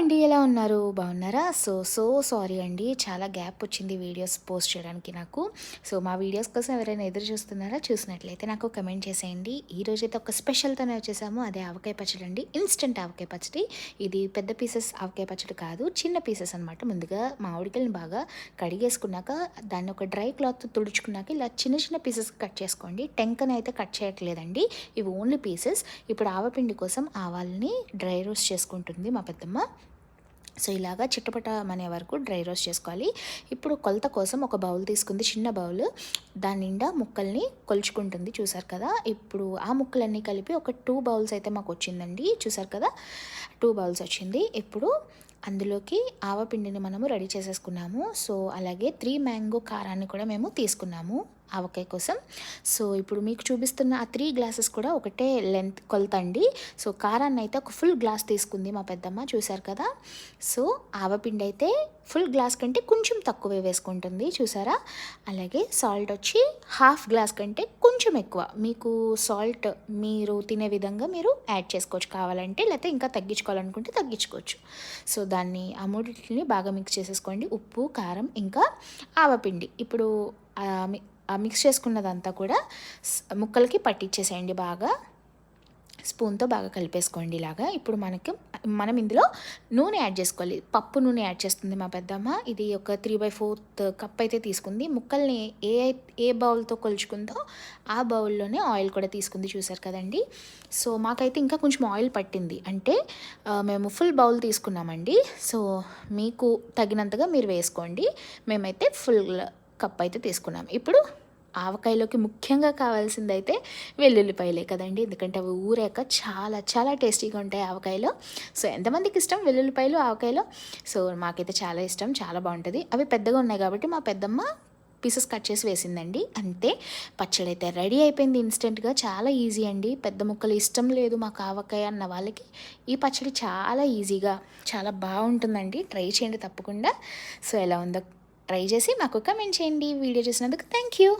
అండి ఎలా ఉన్నారు? బాగున్నారా? సో సో సారీ అండి చాలా గ్యాప్ వచ్చింది వీడియోస్ పోస్ట్ చేయడానికి నాకు. సో మా వీడియోస్ కోసం ఎవరైనా ఎదురు చూస్తున్నారా? చూసినట్లయితే నాకు కమెంట్ చేసేయండి. ఈ రోజైతే ఒక స్పెషల్తోనే వచ్చేసాము. అదే ఆవకాయ పచ్చడి అండి. ఇన్స్టెంట్ ఆవకాయ పచ్చడి. ఇది పెద్ద పీసెస్ ఆవకాయ పచ్చడి కాదు చిన్న పీసెస్ అనమాట ముందుగా మామిడికాయలను బాగా కడిగేసుకున్నాక దాన్ని ఒక డ్రై క్లాత్ తుడుచుకున్నాక ఇలా చిన్న చిన్న పీసెస్ కట్ చేసుకోండి. టెంకని అయితే కట్ చేయట్లేదండి. ఇవి ఓన్లీ పీసెస్ ఇప్పుడు ఆవపిండి కోసం ఆవాలని డ్రై రోస్ట్ చేసుకుంటుంది మా పెద్దమ్మ. సో ఇలాగా చిట్టపట అనే వరకు డ్రై రోస్ట్ చేసుకోవాలి. ఇప్పుడు కొలత కోసం ఒక బౌల్ తీసుకుంది చిన్న బౌల్. దాని నిండా ముక్కల్ని కొలుచుకుంటుంది చూసారు కదా? ఇప్పుడు ఆ ముక్కలన్నీ కలిపి ఒక టూ బౌల్స్ అయితే మాకు వచ్చిందండి చూసారు కదా? టూ బౌల్స్ వచ్చింది. ఇప్పుడు అందులోకి ఆవపిండిని మనము రెడీ చేసేసుకున్నాము. సో అలాగే త్రీ మ్యాంగో కారాన్ని కూడా మేము తీసుకున్నాము. ఆవకాయ కోసం. సో ఇప్పుడు మీకు చూపిస్తున్న ఆ త్రీ గ్లాసెస్ కూడా ఒకటే లెంత్ కొలత అండి సో కారాన్ని అయితే ఒక ఫుల్ గ్లాస్ తీసుకుంది మా పెద్దమ్మ చూసారు కదా? సో ఆవపిండి అయితే ఫుల్ గ్లాస్ కంటే కొంచెం తక్కువే వేసుకుంటుంది చూసారా అలాగే సాల్ట్ వచ్చి హాఫ్ గ్లాస్ కంటే కొంచెం ఎక్కువ. మీకు సాల్ట్ మీరు తినే విధంగా మీరు యాడ్ చేసుకోవచ్చు కావాలంటే లేకపోతే ఇంకా తగ్గించుకోవాలనుకుంటే తగ్గించుకోవచ్చు. సో దాన్ని ఆ మూడింటిని బాగా మిక్స్ చేసేసుకోండి. ఉప్పు కారం ఇంకా ఆవపిండి ఇప్పుడు మిక్స్ చేసుకున్నదంతా కూడా ముక్కలకి పట్టించేసేయండి బాగా. స్పూన్తో బాగా కలిపేసుకోండి ఇలాగా. ఇప్పుడు మనకి మనం ఇందులో నూనె యాడ్ చేసుకోవాలి. పప్పు నూనె యాడ్ చేస్తుంది మా పెద్దమ్మ. ఇది ఒక త్రీ బై ఫోర్త్ కప్ అయితే తీసుకుంది. ముక్కల్ని ఏ ఏ బౌల్తో కొలుచుకుందో ఆ బౌల్లోనే ఆయిల్ కూడా తీసుకుంది చూసారు కదండి. సో మాకైతే ఇంకా కొంచెం ఆయిల్ పట్టింది. అంటే మేము ఫుల్ బౌల్ తీసుకున్నామండి. సో మీకు తగినంతగా మీరు వేసుకోండి. మేమైతే ఫుల్ కప్ అయితే తీసుకున్నాం. ఇప్పుడు ఆవకాయలోకి ముఖ్యంగా కావాల్సిందైతే వెల్లుల్లిపాయలే కదండి. ఎందుకంటే అవి ఊరాక చాలా చాలా టేస్టీగా ఉంటాయి ఆవకాయలో. సో ఎంతమందికి ఇష్టం వెల్లుల్లిపాయలు ఆవకాయలో? సో మాకైతే చాలా ఇష్టం చాలా బాగుంటుంది. అవి పెద్దగా ఉన్నాయి కాబట్టి మా పెద్దమ్మ పీసెస్ కట్ చేసి వేసిందండి. అంతే పచ్చడి అయితే రెడీ అయిపోయింది ఇన్స్టెంట్గా. చాలా ఈజీ అండి. పెద్ద ముక్కలు ఇష్టం లేదు మాకు ఆవకాయ అన్న వాళ్ళకి. ఈ పచ్చడి చాలా ఈజీగా చాలా బాగుంటుందండి. ట్రై చేయండి తప్పకుండా. సో ఎలా ఉందో ట్రై చేసి మాకు కమెంట్ చేయండి వీడియో చూసినందుకు థ్యాంక్ యూ